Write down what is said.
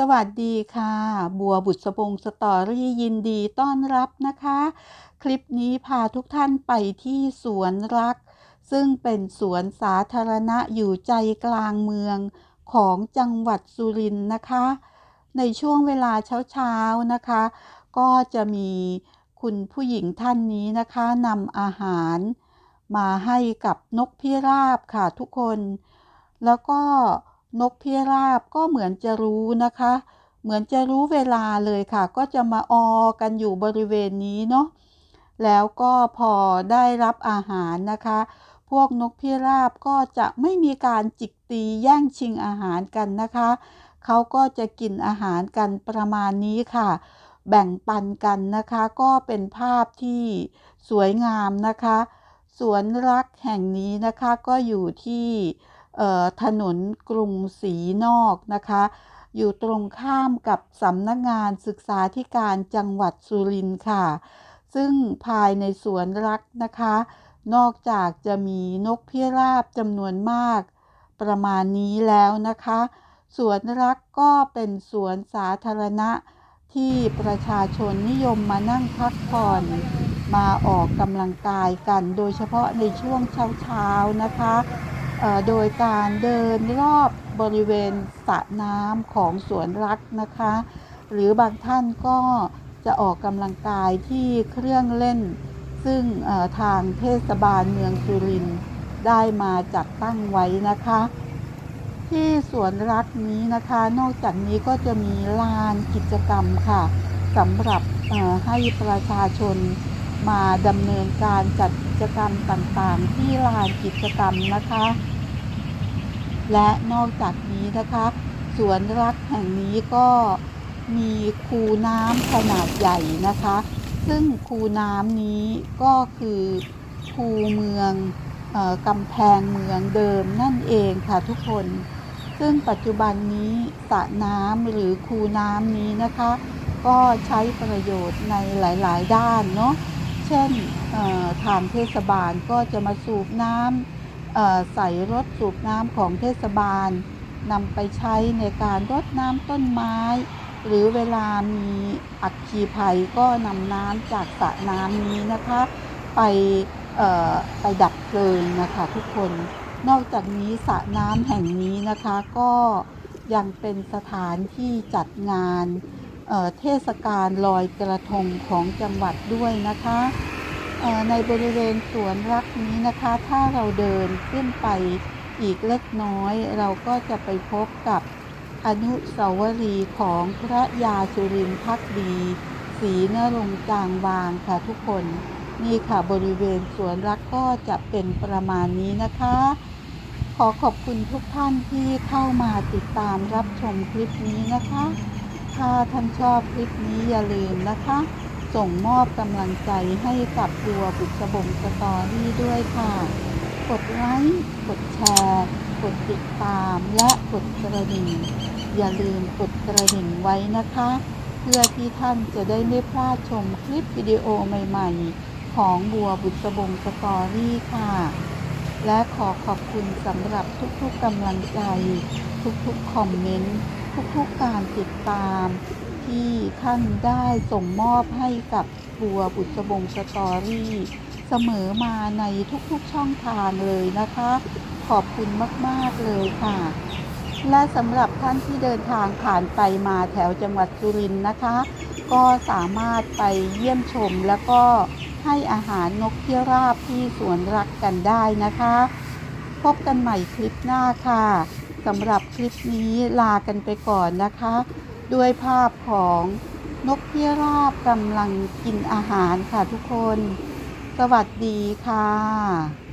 สวัสดีค่ะ บัวบุษบงสตอรี่ยินดีต้อนรับนะคะ คลิปนี้พาทุกท่านไปที่สวนรัก ซึ่งเป็นสวนสาธารณะอยู่ใจกลางเมืองของจังหวัดสุรินทร์นะคะ ในช่วงเวลาเช้าๆนะคะ ก็จะมีคุณผู้หญิงท่านนี้นะคะนำอาหารมาให้กับนกพิราบค่ะทุกคน แล้วก็ นกพิราบก็เหมือนจะรู้นะคะ เหมือนจะรู้เวลาเลยค่ะ ก็จะมาออกันอยู่บริเวณนี้เนาะแล้วก็พอได้รับอาหารนะคะ พวกนกพิราบก็จะไม่มีการจิกตีแย่งชิงอาหารกันนะคะ เขาก็จะกินอาหารกันประมาณนี้ค่ะ แบ่งปันกันนะคะ ก็เป็นภาพที่สวยงามนะคะ สวนรักแห่งนี้นะคะก็อยู่ที่ ถนนกรุงศรีนอกนะคะ อยู่ตรงข้ามกับสำนักงานศึกษาธิการจังหวัดสุรินทร์ค่ะ ซึ่งภายในสวนรักนะคะ นอกจากจะมีนกพิราบจำนวนมาก ประมาณนี้แล้วนะคะ สวนรักก็เป็นสวนสาธารณะที่ประชาชนนิยมมานั่งพักผ่อนมาออกกำลังกายกัน โดยเฉพาะในช่วงเช้าๆนะคะ โดยการเดินรอบบริเวณสระน้ำของสวนรักนะคะ หรือบางท่านก็จะออกกำลังกายที่เครื่องเล่น ซึ่งทางเทศบาลเมืองสุรินทร์ได้มาจัดตั้งไว้นะคะ ที่สวนรักนี้นะคะ นอกจากนี้ก็จะมีลานกิจกรรมค่ะสำหรับให้ประชาชน มาดำเนินการจัดกิจกรรมต่างๆ ที่ลานกิจกรรมนะคะ และนอกจากนี้นะคะ สวนรักแห่งนี้ก็มีคูน้ำขนาดใหญ่นะคะ ซึ่งคูน้ำนี้ก็คือคูเมืองกำแพงเมืองเดิมนั่นเองค่ะทุกคน ซึ่งปัจจุบันนี้สระน้ำหรือคูน้ำนี้นะคะ ก็ใช้ประโยชน์ในหลาย ๆ ด้านเนาะ เช่นทางเทศบาลก็จะมาสูบน้ำใส่รถสูบน้ำของเทศบาลนำไปใช้ในการรดน้ำต้นไม้ หรือเวลามีอัคคีภัยก็นำน้ำจากสระน้ำนี้นะคะ ไปไปดับเพลิงนะคะทุกคน นอกจากนี้สระน้ำแห่งนี้นะคะก็ยังเป็นสถานที่จัดงาน เทศกาลลอยกระทงของจังหวัดด้วยนะคะในบริเวณสวนรักนี้นะคะ ถ้าเราเดินขึ้นไปอีกเล็กน้อย เราก็จะไปพบกับอนุสาวรีย์ของพระยาสุรินทร์พักดีศรีนรงจางวางค่ะทุกคน นี่ค่ะบริเวณสวนรักก็จะเป็นประมาณนี้นะคะ ขอขอบคุณทุกท่านที่เข้ามาติดตามรับชมคลิปนี้นะคะ ถ้าท่านชอบคลิปนี้อย่าลืมนะคะ ส่งมอบกำลังใจให้กับตัวบุษบงสตอรี่ด้วยค่ะ กดไลค์กดแชร์กดติดตามและกดกระดิ่งอย่าลืมกดกระดิ่งไว้นะคะ เพื่อที่ท่านจะได้ไม่พลาดชมคลิปวิดีโอใหม่ ๆ ของบัวบุษบงสตอรี่ค่ะ และขอขอบคุณสำหรับทุกๆกำลังใจ ทุกๆคอมเมนต์ ทุกๆการติดตาม ที่ท่านได้ส่งมอบให้กับบัวบุษบงสตอรี่เสมอมาในทุกๆช่องทางเลยนะคะ ขอบคุณมากๆเลยค่ะ และสำหรับท่านที่เดินทางผ่านไปมาแถวจังหวัดสุรินทร์นะคะ ก็สามารถไปเยี่ยมชมแล้วก็ให้อาหารนกพิราบที่สวนรักกันได้นะคะ พบกันใหม่คลิปหน้าค่ะ สำหรับคลิปนี้ลากันไปก่อนนะคะ ด้วยภาพของนกพิราบกำลังกินอาหารค่ะทุกคน สวัสดีค่ะ